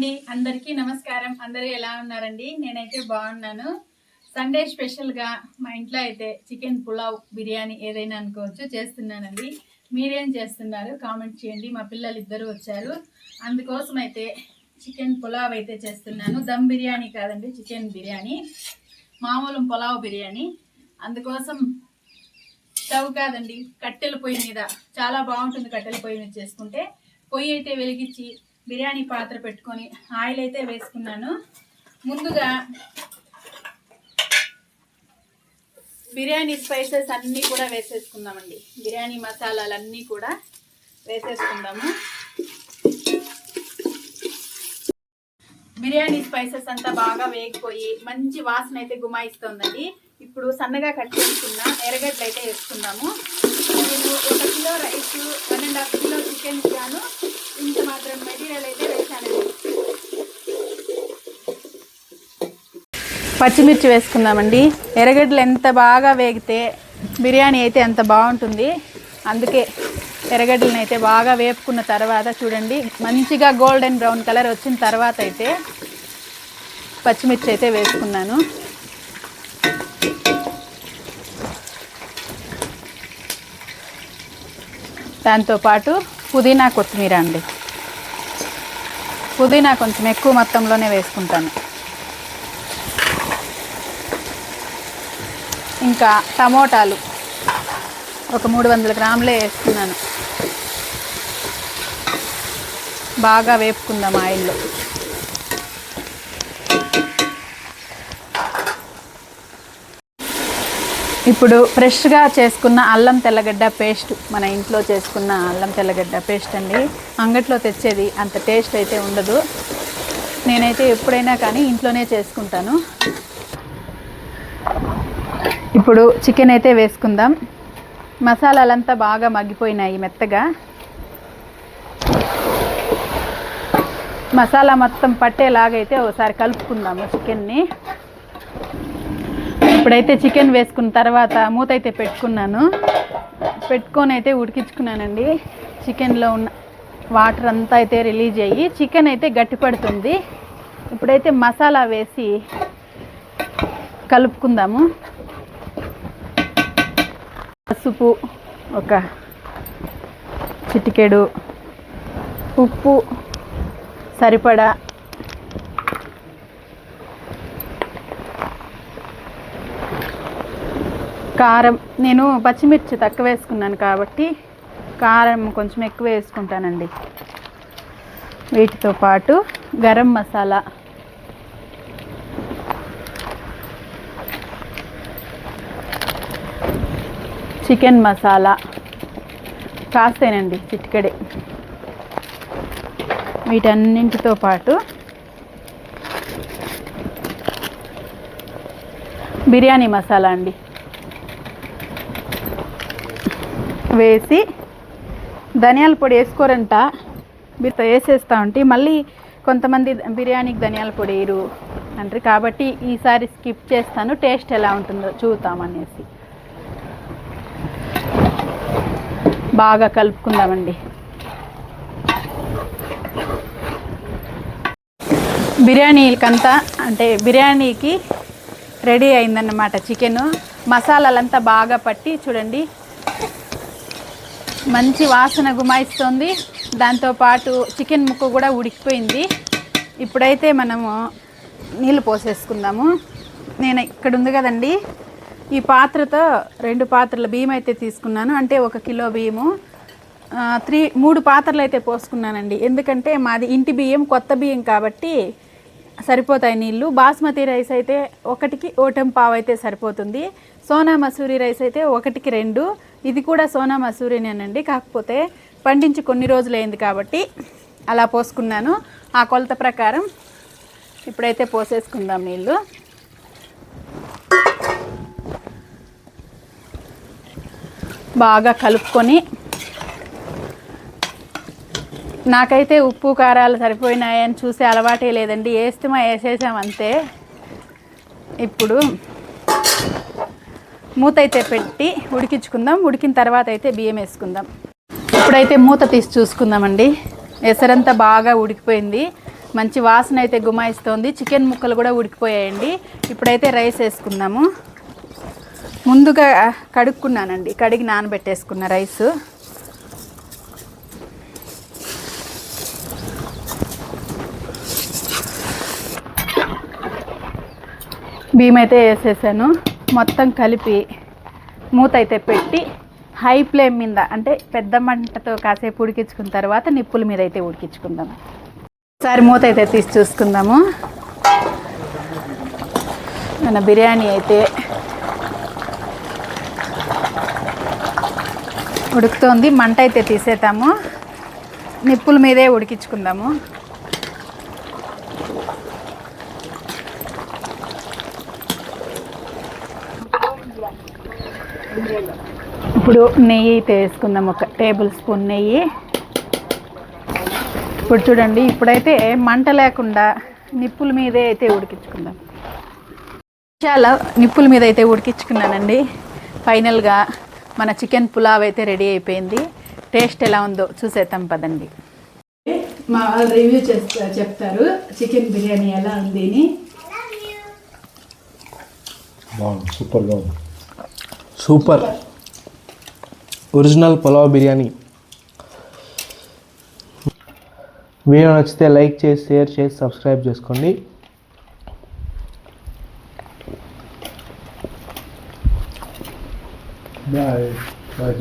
అండి. అందరికీ నమస్కారం. అందరూ ఎలా ఉన్నారండి? నేనైతే బాగున్నాను. సండే స్పెషల్గా మా ఇంట్లో అయితే చికెన్ పులావ్ బిర్యానీ ఏదైనా అనుకోవచ్చు చేస్తున్నానండి. మీరేం చేస్తున్నారు? కామెంట్ చేయండి. మా పిల్లలు ఇద్దరు వచ్చారు. అందుకోసం అయితే చికెన్ పులావ్ అయితే చేస్తున్నాను. దమ్ బిర్యానీ కాదండి చికెన్ బిర్యానీ. మామూలు పులావ్ బిర్యానీ. అందుకోసం స్టవ్ కాదండి కట్టెల పొయ్యి మీద. చాలా బాగుంటుంది కట్టెల పొయ్యి మీద చేసుకుంటే. పొయ్యి అయితే వెలిగించి బిర్యానీ పాత్ర పెట్టుకొని ఆయిల్ అయితే వేసుకున్నాను. ముందుగా బిర్యానీ స్పైసెస్ అన్నీ కూడా వేసేసుకుందామండి. బిర్యానీ మసాలాలు అన్నీ కూడా వేసేసుకుందాము. బిర్యానీ స్పైసెస్ అంతా బాగా వేగిపోయి మంచి వాసన అయితే గుమాయిస్తుందండి. ఇప్పుడు సన్నగా కట్ చేసుకున్న ఎర్రగడ్డలు అయితే వేసుకుందాము. నేను ఒక kilo rice one and half kilo chicken ఇచ్చాను. ఇంత మాత్రం మెటీరియల్ అయితే వేసానండి పచ్చిమిర్చి వేసుకుందామండి. ఎర్రగడ్డలు ఎంత బాగా వేగితే బిర్యానీ అయితే ఎంత బాగుంటుంది. అందుకే ఎర్రగడ్డలను అయితే బాగా వేపుకున్న తర్వాత చూడండి మంచిగా గోల్డెన్ బ్రౌన్ కలర్ వచ్చిన తర్వాత అయితే పచ్చిమిర్చి అయితే వేసుకున్నాను. దాంతోపాటు పుదీనా కొత్తిమీర అండి. పుదీనా కొంచెం ఎక్కువ మొత్తంలోనే వేసుకుంటాను. ఇంకా టమోటాలు ఒక మూడు వందల గ్రాములే వేసుకున్నాను. బాగా వేపుకుందాం ఆయిల్లో. ఇప్పుడు ఫ్రెష్గా చేసుకున్న అల్లం తెల్లగడ్డ పేస్ట్ మన ఇంట్లో చేసుకున్న అల్లం తెల్లగడ్డ పేస్ట్ అండి. అంగట్లో తెచ్చేది అంత టేస్ట్ అయితే ఉండదు. నేనైతే ఎప్పుడైనా కానీ ఇంట్లోనే చేసుకుంటాను. ఇప్పుడు చికెన్ అయితే వేసుకుందాం. మసాలాలంతా బాగా మగ్గిపోయినాయి మెత్తగా. మసాలా మొత్తం పట్టేలాగైతే ఒకసారి కలుపుకుందాము చికెన్ని. ఇప్పుడైతే చికెన్ వేసుకున్న తర్వాత మూత అయితే పెట్టుకున్నాను. పెట్టుకొని అయితే ఉడికించుకున్నానండి. చికెన్లో ఉన్న వాటర్ అంతా అయితే రిలీజ్ అయ్యి చికెన్ అయితే గట్టిపడుతుంది ఇప్పుడైతే మసాలా వేసి కలుపుకుందాము. పసుపు ఒక చిటికెడు ఉప్పు సరిపడా కారం నేను పచ్చిమిర్చి తక్కువ వేసుకున్నాను కాబట్టి కారం కొంచెం ఎక్కువ వేసుకుంటానండి. వీటితో పాటు గరం మసాలా. చికెన్ మసాలా. కాస్తేనండి చిటికెడే. వీటన్నింటితో పాటు బిర్యానీ మసాలా అండి. వేసి ధనియాల పొడి వేసుకోరంట. మీరు వేసేస్తా ఉంటే మళ్ళీ కొంతమంది బిర్యానీకి ధనియాల పొడి వేయరు అంటారు. కాబట్టి ఈసారి స్కిప్ చేస్తాను. టేస్ట్ ఎలా ఉంటుందో చూద్దామనేసి. బాగా కలుపుకుందామండి. బిర్యానీలకంతా అంటే బిర్యానీకి రెడీ అయిందన్నమాట చికెను. మసాలాలంతా బాగా పట్టి చూడండి. మంచి వాసన గుమాయిస్తుంది. దాంతోపాటు చికెన్ ముక్క కూడా ఉడికిపోయింది. ఇప్పుడైతే మనము నీళ్ళు పోసేసుకుందాము. నేను ఇక్కడ ఉంది కదండి. ఈ పాత్రతో రెండు పాత్రల బియ్యం అయితే తీసుకున్నాను. అంటే ఒక కిలో బియ్యము. త్రీ మూడు పాత్రలు అయితే పోసుకున్నానండి. ఎందుకంటే మాది ఇంటి బియ్యం కొత్త బియ్యం కాబట్టి సరిపోతాయి నీళ్ళు బాస్మతి రైస్ అయితే ఒకటికి ఓటం పావు అయితే సరిపోతుంది. సోనా మసూరి రైస్ అయితే ఒకటికి రెండు. ఇది కూడా సోనా మసూరినేనండి. కాకపోతే పండించి కొన్ని రోజులైంది కాబట్టి అలా పోసుకున్నాను. ఆ కొలత ప్రకారం ఇప్పుడైతే పోసేసుకుందాం నీళ్ళు బాగా కలుపుకొని నాకైతే ఉప్పు కారాలు సరిపోయినాయని చూసే అలవాటే లేదండి. వేస్తామా వేసేసాం అంతే ఇప్పుడు మూత అయితే పెట్టి ఉడికించుకుందాం. ఉడికిన తర్వాత అయితే బియ్యం వేసుకుందాం. ఇప్పుడైతే మూత తీసి చూసుకుందామండి. ఎసరంతా బాగా ఉడికిపోయింది. మంచి వాసన అయితే గుమాయిస్తోంది. చికెన్ ముక్కలు కూడా ఉడికిపోయాయండి. ఇప్పుడైతే రైస్ వేసుకుందాము. ముందుగా కడుక్కున్నానండి. కడిగి నానబెట్టేసుకున్న రైస్. బియ్యం అయితే వేసేసాను. మొత్తం కలిపి మూత అయితే పెట్టి హై ఫ్లేమ్ మీద అంటే పెద్ద మంటతో కాసేపు ఉడికించుకున్న తర్వాత నిప్పుల మీద అయితే ఉడికించుకుందాం. ఒకసారి మూత అయితే తీసి చూసుకుందాము. మన బిర్యానీ అయితే ఉడుకుతోంది మంట అయితే తీసేద్దాము. నిప్పుల మీదే ఉడికించుకుందాము. ఇప్పుడు నెయ్యి అయితే వేసుకుందాం. ఒక టేబుల్ స్పూన్ నెయ్యి. ఇప్పుడు చూడండి ఇప్పుడైతే మంట లేకుండా నిప్పుల మీదే అయితే ఉడికించుకుందాం. చాలా నిప్పుల మీద అయితే ఉడికించుకున్నానండి. ఫైనల్గా మన చికెన్ పులావ్ అయితే రెడీ అయిపోయింది. టేస్ట్ ఎలా ఉందో చూసేద్దాం పదండి. మా వాళ్ళు రివ్యూ చేస్తా చెప్తారు చికెన్ బిర్యానీ ఎలా ఉంది అని. సూపర్గా ఉంది. Super. Original pulao biryani. Video నచ్చితే లైక్ చేసి షేర్ చేసి సబ్స్క్రైబ్ చేసుకోండి. Bye bye